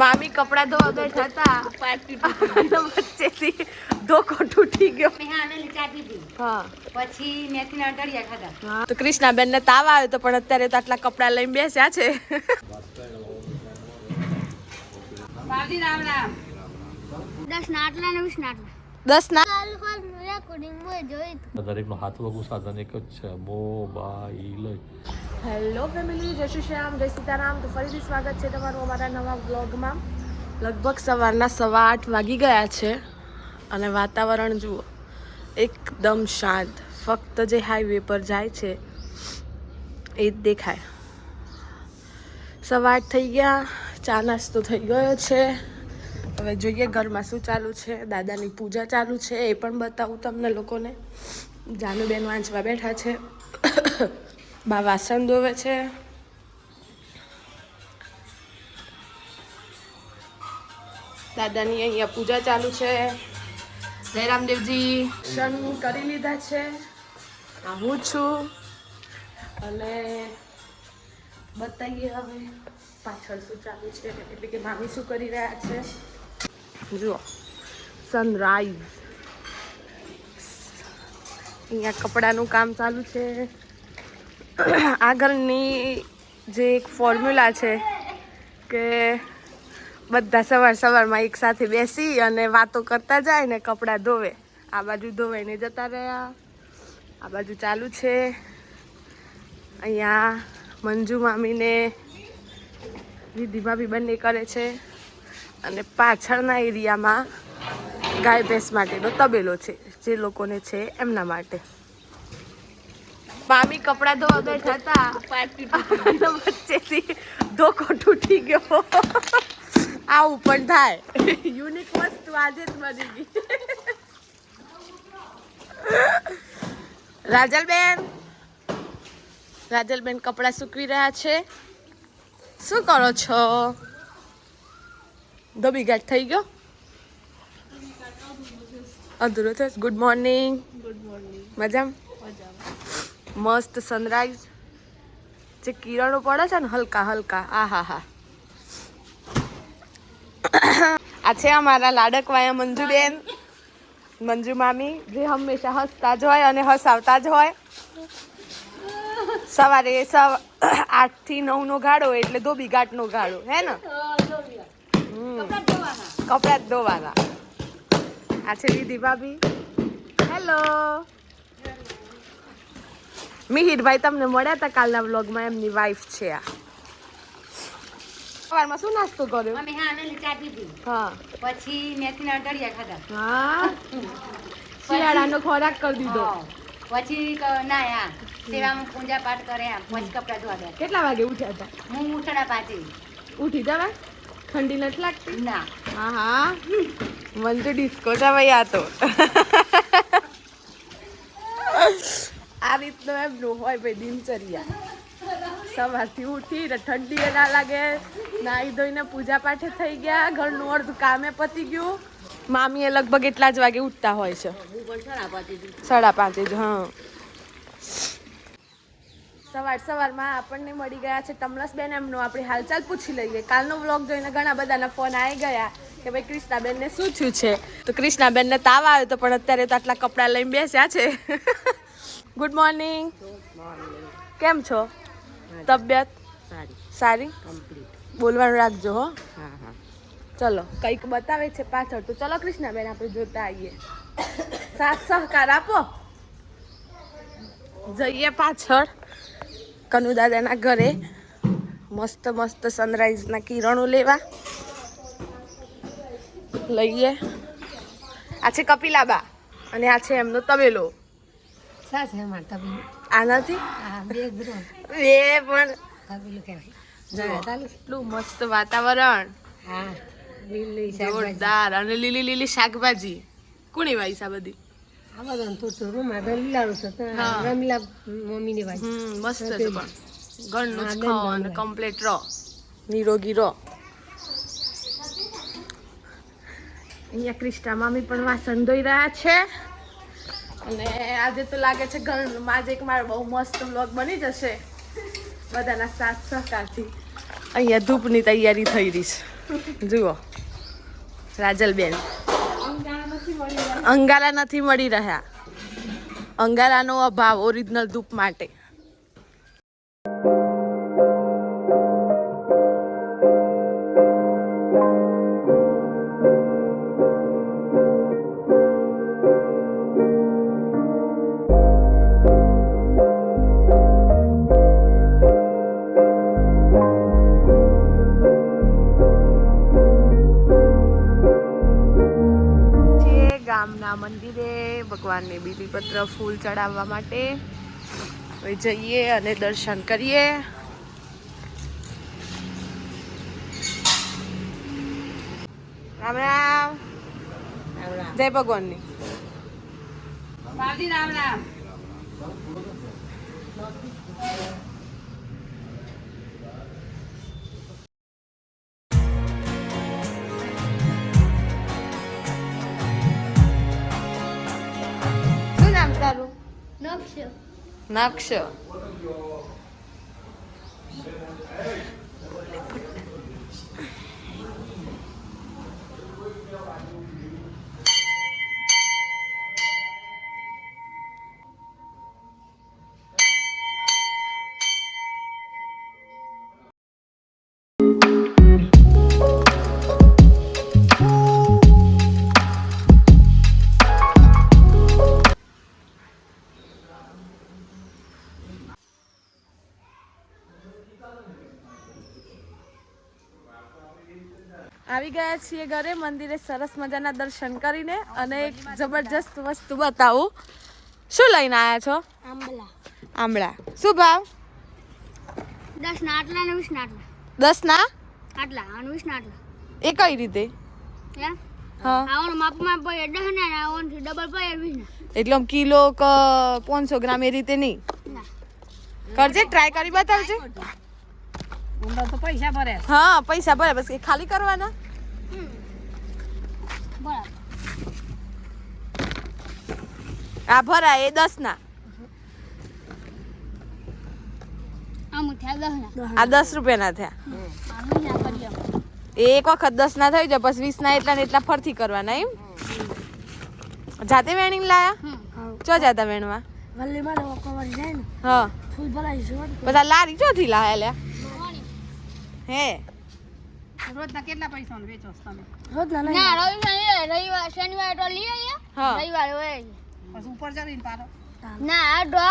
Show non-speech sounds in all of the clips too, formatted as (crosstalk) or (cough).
મામી કપડા ધોવા બેઠા હતા. (laughs) વચ્ચેથી ધોકો તૂટી ગયો. હા પછી મેથી અડડિયા ખાધા. તો કૃષ્ણાબેન ને તાવ આવ્યો તો પણ અત્યારે તો આટલા કપડા લઈને બેસ્યા છે. રામ રામ. દસ નાટલા ને વીસ નાટલા દસ ના. દરેકનો હાથ વગું સાધન એક જ છે. મોબાઈલ. હેલો ફેમિલી જય શ્રી શ્યામ જય સીતારામ. તો ફરીથી સ્વાગત છે તમારું અમારા નવા બ્લોગમાં લગભગ સવારના સવા આઠ વાગી ગયા છે અને વાતાવરણ જુઓ એકદમ શાંત. ફક્ત જે હાઈવે પર જાય છે એ જ દેખાય. સવા આઠ થઈ ગયા ચા નાસ્તો થઈ ગયો છે. હવે જોઈએ ઘરમાં શું ચાલુ છે, દાદાની પૂજા ચાલુ છે, એ પણ બતાવું તમને લોકોને. જાનુબેન વાંચવા બેઠા છે. બા વાસણ ધોવે છે. દાદાની અહીંયા પૂજા ચાલુ છે. જય રામદેવજી દર્શન કરી લીધા છે. હું છું. અને બતાવીએ હવે પાછળ શું ચાલુ છે, એટલે કે મામી શું કરી રહ્યા છે. જુઓ સનરાઈઝ અહીંયા કપડાનું કામ ચાલુ છે. આગળની જે એક ફોર્મ્યુલા છે કે બધા સવાર સવારમાં એકસાથે બેસી અને વાતો કરતા જાય ને કપડાં ધોવે. આ બાજુ ધોવાઈને જતા રહ્યા. આ બાજુ ચાલુ છે. અહીંયા મંજુ મામીને વિધિ ભાભી બંને કરે છે. અને પાછળના એરિયામાં ગાય ભેંસ માટેનો તબેલો છે જે લોકોને છે એમના માટે. મામી કપડા ધોવા બેઠા હતા. વચ્ચેથી ધોકો તૂટી ગયો. આવું પણ થાય. યુનિક વસ્તુ આજે જ બની ગઈ. રાજલબેન. રાજલબેન કપડાં સૂકવી રહ્યા છે. શું કરો છો? ધોબી ઘાટ થઈ ગયો? અધૂરો થયો ગુડ મોર્નિંગ ગુડ મોર્નિંગ મજામાં? મસ્ત સનરાઈઝ જે કિરણો પડે છે ને હલકા હલકા. આ હા. હા આ છે અમારા લાડકવાયા મંજુબેન. મંજુ મામી જે હંમેશા હસતા જ હોય અને હસાવતા જ હોય. સવારે સવ આઠથી નવ નો ગાળો એટલે ધોબી ઘાટ નો ગાળો હે ને. કપડા જ ધોવાના. આ છે દીદી ભાભી. હેલો મિહિરભાઈ તમને મળ્યા હતા કાલના વ્લોગમાં એમની વાઈફ છે આ. સવારમાં શું નાસ્તો કર્યો? અમે હા આને ચા પીધી. હા. પછી મેથી ના અટડિયા ખાધા. હા. શિયાળાનો ખોરાક કરી દીધો. પછી ના નાયા સેવામાં પૂજા પાઠ કર્યા પછી કપડા ધોવા ગયા. કેટલા વાગે ઉઠ્યા હતા? હું ઉઠડા પાંચે. ઉઠી જવા ઠંડી નથી લાગતી? ના. હા હા. મને તો ડિસ્કો જવાય આ તો આ રીતનો એમનું હોય ભાઈ દિનચર્યા. સવારથી ઉઠી ને ઠંડી એ ના લાગે નાહી ધોઈને પૂજા પાઠે થઈ ગયા ઘરનું અડધું કામે પતી ગયું. મામીએ લગભગ એટલા જ વાગે ઉઠતા હોય છે. સાડા પાંચે જ હા. સવાર સવારમાં આપણને મળી ગયા છે તમલસબેન એમનો આપણે હાલચાલ પૂછી લઈએ. કાલનો વ્લોગ જોઈને ઘણા બધાના ફોન આવી ગયા કે ભાઈ કૃષ્ણાબેનને શું થયું છે? તો કૃષ્ણાબેનને તાવ આવ્યો તો પણ અત્યારે તો આટલા કપડાં લઈને બેસ્યા છે. ગુડ મોર્નિંગ કેમ છો? તબિયત? સારી. બોલવાનું રાખજો હો. હા હા. ચલો કંઈક બતાવે છે પાછળ તો ચલો કૃષ્ણાબેન આપણે જોતા આવીએ. સાથ સહકાર આપો. જઈએ પાછળ. કનુ દાદાના ઘરે મસ્ત મસ્ત સનરાઈઝના કિરણો લેવા. લઈએ. આ છે કપિલાબા અને આ છે એમનો તબેલો. સા છે અમારે તબેલું? આ નથી હા બે પણ. કેટલું મસ્ત વાતાવરણ. હા લીલી જોરદાર. અને લીલી લીલી શાકભાજી. કોની વાઈસ આ બધી? આ બધું થોડું રૂમમાં તો છે રમીલા મસ્ત છે પણ. ઘરનું જ. કમ્પ્લીટ રહો નિરોગી રહો અહીંયા ક્રિષ્ટા મામી પણ વાસણ ધોઈ રહ્યા છે. અને આજે તો લાગે છે ઘરનું આજે એક મારો બહુ મસ્ત વ્લોગ બની જશે. બધાના સાથ સહકારથી. અહીંયા ધૂપની તૈયારી થઈ રહી છે. જુઓ. રાજલબેન. અંગારા નથી મળી રહ્યા. અંગારાનો અભાવ ઓરિજિનલ ધૂપ માટે. મંદિરે ભગવાનને બીલીપત્ર ફૂલ ચડાવવા માટે જઈએ અને દર્શન કરીએ. રામ રામ. જય ભગવાનની. રામ રામ. Nakşo. ગયા છીએ ઘરે. મંદિરે સરસ મજાના દર્શન કરીને અને એક જબરજસ્ત વસ્તુ બતાવું. શું લઈને આવ્યા છો? આંબળા આંબળા. શું ભાવ? દસ ના આટલા ને વીસ ના આટલા. દસ ના? આટલા. અને વીસ ના આટલા. એ કઈ રીતે? એટલે કિલો પાંચસો ગ્રામ એ રીતે નહીં? કરજે ટ્રાય કરી બતાવજે. તો પૈસા ભરે હા પૈસા ભરે બસ ખાલી કરવાના? આ ભરા એ દસ ના દસ આ દસ રૂપિયાના થયા. ના થયા એ એક વખત દસ ના થઈ જાય પછી વીસ ના એટલા ને એટલા ફરતી કરવાના એમ? જાતે વેણી લાયા? ચો જાતા વેણવા? વલ્લી મારે કવર જાય ને. હા. ફૂલ ભરાઈ છે બધા લારી ચોથી લાયા લ્યા. હે. રોજના કેટલા પૈસા વેચો છો તમે? રોજ ના ના રવિવાર રવિવાર શનિવાર તો લઈ આવીએ. રવિવાર હોય પછી ઉપર ચડીને પાડો ના આ ડો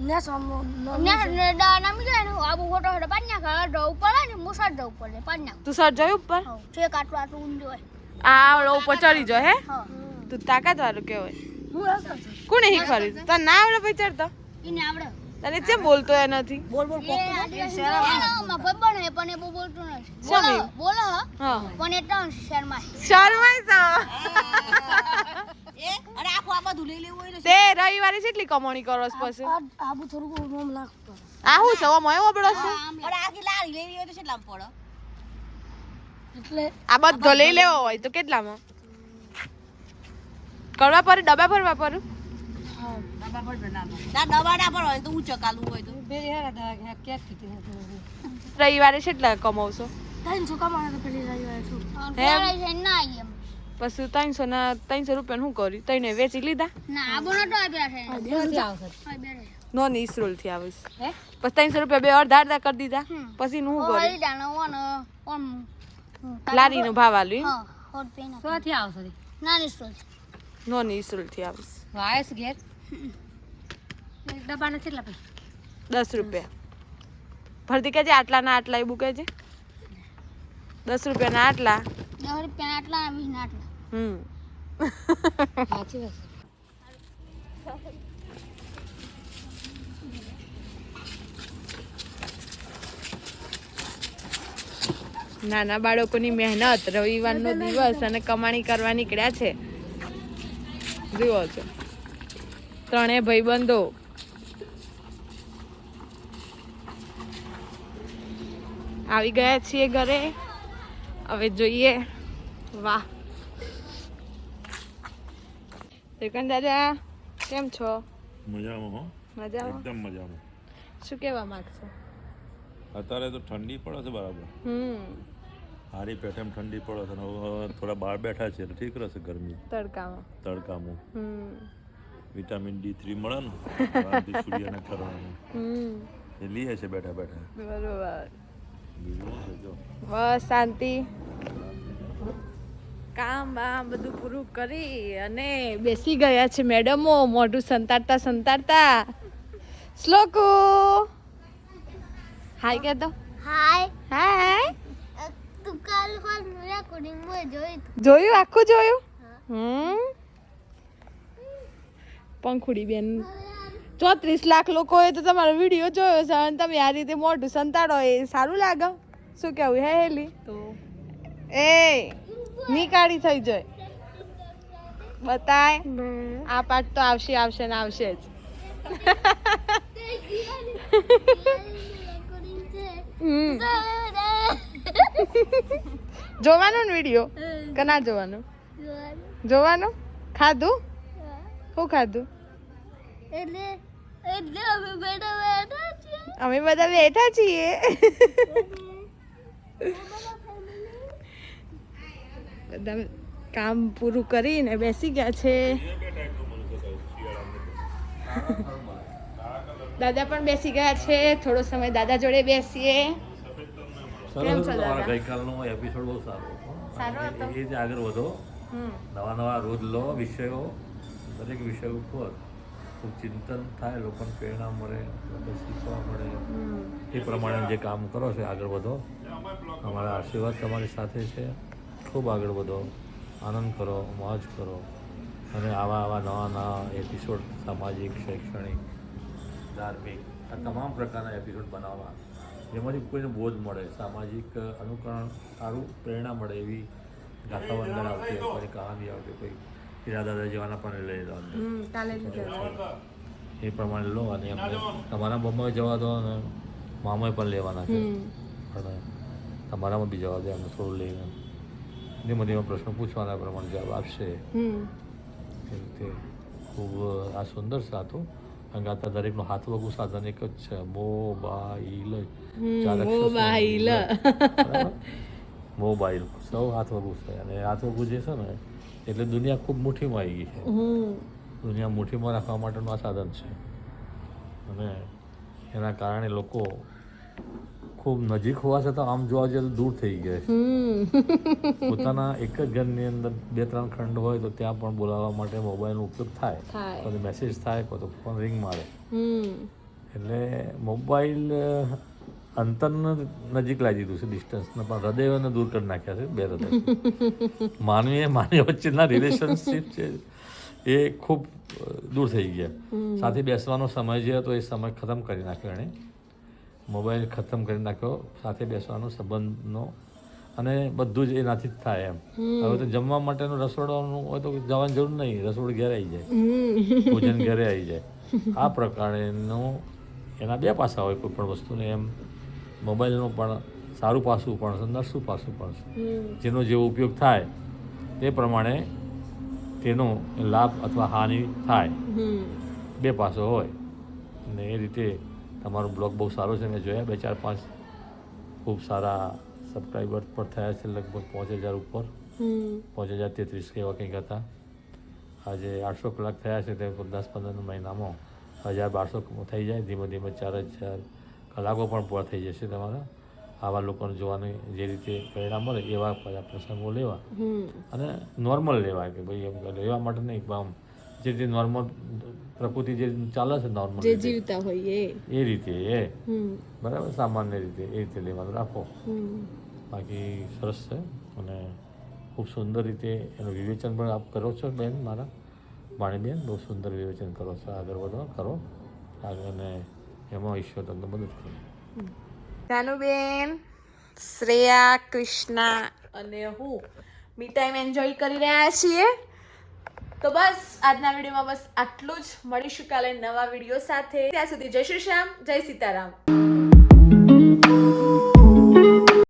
ને સોમો ને ને ડા જાય ને આબુ ફોટો ફોટો પાન્યા ખા ડો ઉપર ને મુસાડ ડો ઉપર ને પાન્યા તું સર જોયું ઉપર? છે છેક આટલું આટલું હોય. આ ઓલો ઉપર ચડી જો હે? તું તાકાત વાળું કેવાય હું કોને શીખવાડ્યું? તને ના આવડે પછી ચડતો? એને આવડે. તને કેમ બોલતો એ નથી? બોલ બોલ એ આદિવાસી માં ભબ્બણ હે પણ એ બહુ બોલતો નથી. બોલો બોલો. હા. હા પણ એ ત્રણ શહેરમાં શરમાય એ અરે આખો આ બધું લઈ લેવું હોય તે રવિવારે કેટલી કમાણી કરો છો પછી? આબુ થોડું રોમ લાગતો આ હું છે? ઓમો એવો બડો છે? અરે આખી લારી લેવી હોય તો કેટલા પડો? એટલે આ બધો લઈ લેવો હોય તો કેટલામાં? કરવા પર ડબ્બા ભરવા પર? ડબ્બા રવિવારે કેટલા કમાવશો? ત્રણસો પેલી રવિવારે છું. પછી ત્રણસો ના ત્રણસો રૂપિયા શું કર્યું? તઈને વેચી લીધા. નોન ઇસરોલથી આવીશ. હે? પછી ત્રણસો રૂપિયા બે અડધા અડધા કરી દીધા. પછી હું કર્યું? લારી નો ભાવ આલ્યું. સોથી આવશે નોન ઇસરોલથી આવીશ. વાયસ ઘેર? કેટલા દસ રૂપિયા. ભરતી કહેજે આટલા ના આટલા એવું કહેજે. દસ રૂપિયા ના આટલા. દસ રૂપિયાના આટલા વીસ ના આટલા. હમ. સાચી વાત નાના બાળકોની મહેનત રવિવારનો દિવસ અને કમાણી કરવા નીકળ્યા છે. જુઓ છો. ત્રણેય ભાઈબંધો. આવી ગયા છીએ ઘરે. હવે જોઈએ. વાહ. ત્રિકન દાદા કેમ છો? મજામાં હો. મજામાં? એકદમ મજામાં. શું કહેવા માંગશો? અત્યારે તો ઠંડી પડે છે બરાબર. હમ. હારી પેટર્ન ઠંડી પડે છે થોડા બહાર બેઠા છે ઠીક રહેશે ગરમી. તડકામાં. તડકામાં. હમ. વિટામિન ડી થ્રી મળે ને સૂર્યના કરવાનું. હમ. એ લઈએ છે બેઠા બેઠા. બરોબર. બસ શાંતિ. કામ બામ બધું પૂરું કરી અને બેસી ગયા છે મેડમો મોઢું સંતાડતા સંતાડતા. શ્લોકુ. હાય કે તો હાય હાય તું કાલ કાલ રેકોર્ડિંગમાં જોઈ જોયું? આખું જોયું? હમ. પંખુડી બેન ચોત્રીસ લાખ લોકોએ તો તમારો વીડિયો જોયો છે અને તમે આ રીતે મોઢું સંતાડો એ સારું લાગે. શું કેવું? હે હેલી? તો? એ નીકાળી થઈ જાય. બતાય. આ પાઠ તો આવશે આવશે ને આવશે જ. જોવાનો ને વીડિયો? કે ના જોવાનું. જોવાનું? ખાધું? શું ખાધું? એટલે એટલે અમે બધા બેઠા છીએ. અમે બધા બેઠા છીએ. બધા કામ પૂરું કરીને બેસી ગયા છે. દાદા પણ બેસી ગયા છે. થોડો સમય દાદા જોડે બેસીએ. કેમ છો. દાદા? ગઈકાલનો એપિસોડ બહુ સારો હતો. સારો હતો? એ જ આગળ વધો. નવા નવા રોજ લો વિષયો. દરેક વિષય ઉપર ખૂબ ચિંતન થાય લોકોને પ્રેરણા મળે શીખવા મળે. એ પ્રમાણે જે કામ કરો છો આગળ વધો. અમારા આશીર્વાદ તમારી સાથે છે. ખૂબ આગળ વધો. આનંદ કરો મોજ કરો. અને આવા આવા નવા નવા એપિસોડ સામાજિક શૈક્ષણિક ધાર્મિક આ તમામ પ્રકારના એપિસોડ બનાવવા. જેમાંથી કોઈને બોધ મળે સામાજિક અનુકરણ સારું પ્રેરણા મળે એવી ગાથાઓ અંદર આવતી હોય કોઈ કહાની આવતી કોઈ હીરા દાદા જેવાના પણ લઈ લો એ પ્રમાણે લો અને એમને તમારા બમ્બઈ જવા દો અને મામાએ પણ લેવાના છે. અને તમારામાં બી જવા દે એમને થોડું લઈને. ધીમે ધીમે પ્રશ્નો પૂછવાના પ્રમાણે જવાબ આપશે. હમ. એ રીતે ખૂબ આ સુંદર છે આ તો કારણ કે દરેકનું હાથ વગું સાધન એક જ છે. મોબાઈલ. મોબાઈલ. મોબાઈલ સૌ હાથ વગું છે. અને હાથ વગું જે છે ને એટલે દુનિયા ખૂબ મુઠ્ઠીમાં આવી ગઈ છે. દુનિયા મુઠ્ઠીમાં રાખવા માટેનું આ સાધન છે. અને એના કારણે લોકો ખૂબ નજીક હોવા છતાં આમ જોવા જઈએ તો દૂર થઈ ગયા છે. પોતાના એક જ ઘરની અંદર બે ત્રણ ખંડ હોય તો ત્યાં પણ બોલાવવા માટે મોબાઈલનો ઉપયોગ થાય. કોઈ મેસેજ થાય કોઈ તો ફોન રિંગ મારે. એટલે મોબાઈલ અંતરને નજીક લાવી દીધું છે ડિસ્ટન્સને પણ હૃદયોને દૂર કરી નાખ્યા છે બે હૃદય. માનવી અને માનવી વચ્ચેના રિલેશનશિપ છે એ ખૂબ દૂર થઈ ગયા. સાથે બેસવાનો સમય જે હતો એ સમય ખતમ કરી નાખ્યો એણે. મોબાઈલ ખતમ કરી નાખ્યો સાથે બેસવાનો સંબંધનો. અને બધું જ એનાથી જ થાય એમ. હવે તો જમવા માટેનું રસોડાનું હોય તો જવાની જરૂર નહીં રસોડું ઘરે આવી જાય. ભોજન ઘરે આવી જાય. આ પ્રકારેનું એના બે પાસા હોય કોઈ પણ વસ્તુને એમ. મોબાઈલનું પણ સારું પાસું પણ છે નરસું પાસું પણ છે. જેનો જેવો ઉપયોગ થાય તે પ્રમાણે તેનો લાભ અથવા હાનિ થાય. બે પાસો હોય. અને એ રીતે તમારો બ્લોગ બહુ સારો છે મેં જોયા બે ચાર પાંચ ખૂબ સારા સબસ્ક્રાઈબર પણ થયા છે લગભગ પાંચ હજાર ઉપર. પાંચ હજાર તેત્રીસ કે એવા કંઈક હતા. આજે આઠસો કલાક થયા છે તે દસ પંદર મહિનામાં હજાર બારસો થઈ જાય ધીમે ધીમે ચાર હજાર કલાકો પણ પૂરા થઈ જશે તમારા. આવા લોકોને જોવાની જે રીતે પ્રેરણા મળે એવા બધા પ્રસંગો લેવા. અને નોર્મલ લેવા કે ભાઈ એમ લેવા માટે નહીં આમ જે રીતે નોર્મલ પ્રકૃતિ જે ચાલે છે નોર્મલ જે જીવતા હોય એ. એ રીતે એ. બરાબર સામાન્ય રીતે એ રીતે લેવાનું રાખો. બાકી સરસ છે અને ખૂબ સુંદર રીતે એનું વિવેચન પણ આપ કરો છો બેન મારા. વાણીબેન બહુ સુંદર વિવેચન કરો છો. આગળ વધો કરો. આગળ અને એમાં ઈશ્વર મદદ કરે. જાનુબેન શ્રેયા, કૃષ્ણા અને હું મી ટાઈમ એન્જોય કરી રહ્યા છીએ. તો બસ, આજના વિડીયોમાં બસ આટલું જ. મળીશું કાલે નવા વીડિયો સાથે. ત્યાં સુધી જય શ્રી શ્યામ, જય સીતારામ.